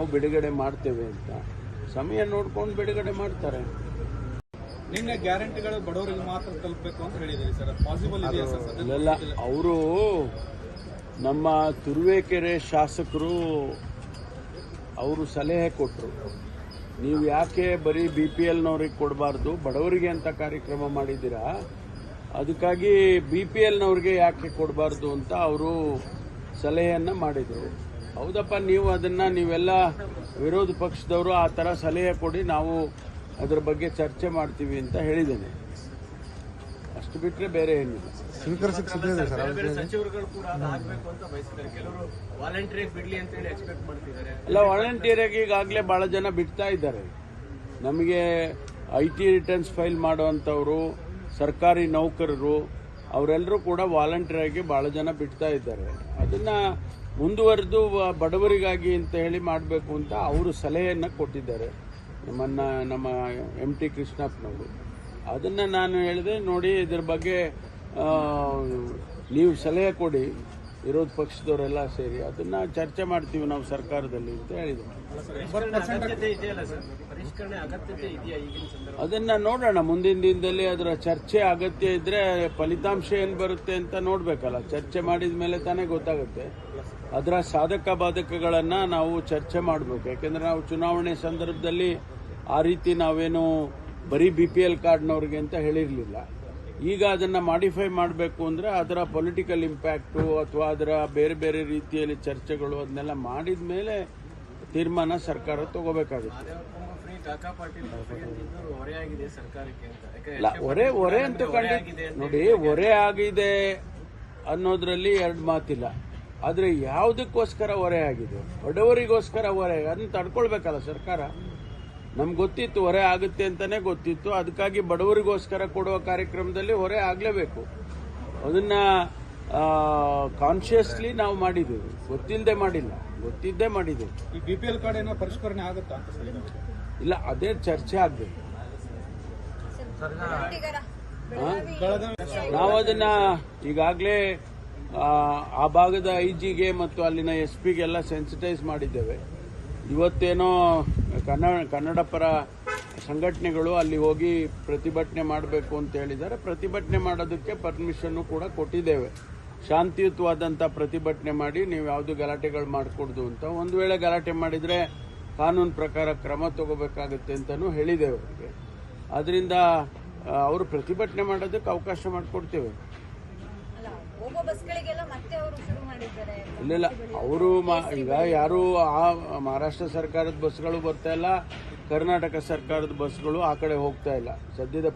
ನಾವು ಬಿಡುಗಡೆ ಮಾಡ್ತೇವೆ ಅಂತ. ಸಮಯ ನೋಡ್ಕೊಂಡು ಬಿಡುಗಡೆ ಮಾಡ್ತಾರೆ. ನಿನ್ನೆ ಗ್ಯಾರಂಟಿಗಳು ಬಡವರಿಗೆ ಮಾತ್ರ ತಲುಪಬೇಕು ಅಂತ ಹೇಳಿದ್ದೀರಿ ಸರ್. ಪಾಸಿಬಲ್ ಇದೆಯಾ ಸರ್? ಸದ್ಯಕ್ಕೆ? ಅಲ್ಲೆಲ್ಲ ಅವರು ನಮ್ಮ ತುರುವೇಕೆರೆ ಶಾಸಕರು ಅವರು ಸಲಹೆ ಕೊಟ್ಟರು ನೀವು ಯಾಕೆ ಬರೀ ಬಿ ಪಿ ಎಲ್ನವ್ರಿಗೆ ಕೊಡಬಾರ್ದು? ಬಡವರಿಗೆ ಅಂತ ಕಾರ್ಯಕ್ರಮ ಮಾಡಿದ್ದೀರಾ? ಅದಕ್ಕಾಗಿ ಬಿ ಪಿ ಎಲ್ನವ್ರಿಗೆ ಯಾಕೆ ಕೊಡಬಾರ್ದು ಅಂತ ಅವರು ಸಲಹೆಯನ್ನು ಮಾಡಿದರು. ಹೌದಪ್ಪ ನೀವು ಅದನ್ನು ನೀವೆಲ್ಲ ವಿರೋಧ ಪಕ್ಷದವರು ಆ ಥರ ಸಲಹೆ ಕೊಡಿ ನಾವು ಅದ್ರ ಬಗ್ಗೆ ಚರ್ಚೆ ಮಾಡ್ತೀವಿ ಅಂತ ಹೇಳಿದ್ದೇನೆ. ಅಷ್ಟು ಬಿಟ್ಟರೆ ಬೇರೆ ಏನಿಲ್ಲ. ಸ್ವೀಕರಿಸಕ್ಕೆ ಸಿದ್ಧ ಇದೆ ಸರ್ ಬೇರೆ ಬೇರೆ ಸಚಿವರುಗಳು ಕೂಡ ಅದಾಗಬೇಕು ಅಂತ ಬಯಸಿದ್ದಾರೆ. ಕೆಲವರು ವಾಲಂಟಿಯರ್ ಬಿಡ್ಲಿ ಅಂತ ಹೇಳಿ ಎಕ್ಸ್ಪೆಕ್ಟ್ ಮಾಡ್ತಿದ್ದಾರೆ. ಅಲ್ಲ ವಾಲಂಟಿಯರಾಗಿ ಈಗಾಗಲೇ ಭಾಳ ಜನ ಬಿಡ್ತಾ ಇದ್ದಾರೆ. ನಮಗೆ ಐ ಟಿ ರಿಟರ್ನ್ಸ್ ಫೈಲ್ ಮಾಡುವಂಥವರು ಸರ್ಕಾರಿ ನೌಕರರು ಅವರೆಲ್ಲರೂ ಕೂಡ ವಾಲಂಟಿಯರ್ ಆಗಿ ಭಾಳ ಜನ ಬಿಡ್ತಾ ಇದ್ದಾರೆ. ಅದನ್ನ ಮುಂದುವರೆದು ಬಡವರಿಗಾಗಿ ಅಂತ ಹೇಳಿ ಮಾಡಬೇಕು ಅಂತ ಅವರು ಸಲಹೆಯನ್ನು ಕೊಟ್ಟಿದ್ದಾರೆ. ನಮ್ಮನ್ನ, ನಮ್ಮ ಎಂ ಟಿ ಕೃಷ್ಣಪ್ಪನವರು. ಅದನ್ನು ನಾನು ಹೇಳಿದೆ, ನೋಡಿ ಇದ್ರ ಬಗ್ಗೆ ನೀವು ಸಲಹೆ ಕೊಡಿ, ವಿರೋಧ ಪಕ್ಷದವರೆಲ್ಲ ಸೇರಿ, ಅದನ್ನ ಚರ್ಚೆ ಮಾಡ್ತೀವಿ ನಾವು ಸರ್ಕಾರದಲ್ಲಿ ಅಂತ ಹೇಳಿದ್ರು. ಅದನ್ನ ನೋಡೋಣ, ಮುಂದಿನ ದಿನದಲ್ಲಿ ಅದರ ಚರ್ಚೆ ಅಗತ್ಯ ಇದ್ರೆ ಫಲಿತಾಂಶ ಏನು ಬರುತ್ತೆ ಅಂತ ನೋಡಬೇಕಲ್ಲ. ಚರ್ಚೆ ಮಾಡಿದ ಮೇಲೆ ತಾನೇ ಗೊತ್ತಾಗುತ್ತೆ. ಅದರ ಸಾಧಕ ಬಾಧಕಗಳನ್ನು ನಾವು ಚರ್ಚೆ ಮಾಡಬೇಕು. ಯಾಕೆಂದರೆ ನಾವು ಚುನಾವಣೆ ಸಂದರ್ಭದಲ್ಲಿ ಆ ರೀತಿ ನಾವೇನು ಬರೀ ಬಿ ಪಿ ಎಲ್ ಕಾರ್ಡ್ನವ್ರಿಗೆ ಅಂತ ಹೇಳಿರಲಿಲ್ಲ. ಈಗ ಅದನ್ನು ಮಾಡಿಫೈ ಮಾಡಬೇಕು ಅಂದರೆ ಅದರ ಪೊಲಿಟಿಕಲ್ ಇಂಪ್ಯಾಕ್ಟು ಅಥವಾ ಅದರ ಬೇರೆ ಬೇರೆ ರೀತಿಯಲ್ಲಿ ಚರ್ಚೆಗಳು ಅದನ್ನೆಲ್ಲ ಮಾಡಿದ ಮೇಲೆ ತೀರ್ಮಾನ ಸರ್ಕಾರ ತಗೋಬೇಕಾಗುತ್ತೆ. ಹೊರೆ ಹೊರೆ ಅಂತ ನೋಡಿ ಹೊರೆ ಆಗಿದೆ ಅನ್ನೋದ್ರಲ್ಲಿ ಎರಡು ಮಾತಿಲ್ಲ. ಆದ್ರೆ ಯಾವುದಕ್ಕೋಸ್ಕರ ಹೊರೆ ಆಗಿದೆ? ಬಡವರಿಗೋಸ್ಕರ ಹೊರೆ ಅದನ್ನ ತಡ್ಕೊಳ್ಬೇಕಲ್ಲ ಸರ್ಕಾರ? ನಮ್ಗೆ ಗೊತ್ತಿತ್ತು ಹೊರೆ ಆಗುತ್ತೆ ಅಂತಾನೆ ಗೊತ್ತಿತ್ತು. ಅದಕ್ಕಾಗಿ ಬಡವರಿಗೋಸ್ಕರ ಕೊಡುವ ಕಾರ್ಯಕ್ರಮದಲ್ಲಿ ಹೊರೆ ಆಗಲೇಬೇಕು. ಅದನ್ನ ಕಾನ್ಶಿಯಸ್ಲಿ ನಾವು ಮಾಡಿದ್ದೀವಿ. ಗೊತ್ತಿಲ್ಲದೆ ಮಾಡಿಲ್ಲ. ಗೊತ್ತಿದ್ದೇ ಮಾಡಿದ್ದೀವಿ. ಈ ಬಿ ಪಿ ಎಲ್ ಕಾರ್ಡ್ ಏನೋ ಪರಿಷ್ಕರಣೆ ಆಗುತ್ತಾ ಅಂತ ಸರ್ ಇದು? ಇಲ್ಲ ಅದೇ ಚರ್ಚೆ ಆಗಬೇಕು. ನಾವು ಅದನ್ನ ಈಗಾಗಲೇ ಆ ಭಾಗದ ಐ ಜಿಗೆ ಮತ್ತು ಅಲ್ಲಿನ ಎಸ್ ಪಿಗೆಲ್ಲ ಸೆನ್ಸಿಟೈಸ್ ಮಾಡಿದ್ದೇವೆ. ಇವತ್ತೇನೋ ಕನ್ನಡ ಕನ್ನಡ ಪರ ಸಂಘಟನೆಗಳು ಅಲ್ಲಿ ಹೋಗಿ ಪ್ರತಿಭಟನೆ ಮಾಡಬೇಕು ಅಂತ ಹೇಳಿದ್ದಾರೆ. ಪ್ರತಿಭಟನೆ ಮಾಡೋದಕ್ಕೆ ಪರ್ಮಿಷನ್ನು ಕೂಡ ಕೊಟ್ಟಿದ್ದೇವೆ. ಶಾಂತಿಯುತವಾದಂಥ ಪ್ರತಿಭಟನೆ ಮಾಡಿ ನೀವು ಯಾವುದು ಗಲಾಟೆಗಳು ಮಾಡಿಕೊಡ್ದು ಅಂತ. ಒಂದು ವೇಳೆ ಗಲಾಟೆ ಮಾಡಿದರೆ ಕಾನೂನು ಪ್ರಕಾರ ಕ್ರಮ ತಗೋಬೇಕಾಗುತ್ತೆ ಅಂತಲೂ ಹೇಳಿದ್ದೇವೆ ಅವರಿಗೆ. ಅದರಿಂದ ಅವರು ಪ್ರತಿಭಟನೆ ಮಾಡೋದಕ್ಕೆ ಅವಕಾಶ ಮಾಡಿಕೊಡ್ತೇವೆ ಅಲ್ಲ ಹೋಗೋ ಬಸ್ಗಳಿಗೆಲ್ಲ ಮತ್ತೆ ಅವರು ಶುರು ಮಾಡಿದ್ದಾರೆ ಇಲ್ಲ ಅವರು ಈಗ ಯಾರು ಆ ಮಹಾರಾಷ್ಟ್ರ ಸರ್ಕಾರದ ಬಸ್ಗಳು ಬರ್ತಾ ಇಲ್ಲ, ಕರ್ನಾಟಕ ಸರ್ಕಾರದ ಬಸ್ಗಳು ಆ ಕಡೆ ಹೋಗ್ತಾ ಇಲ್ಲ. ಸದ್ಯದ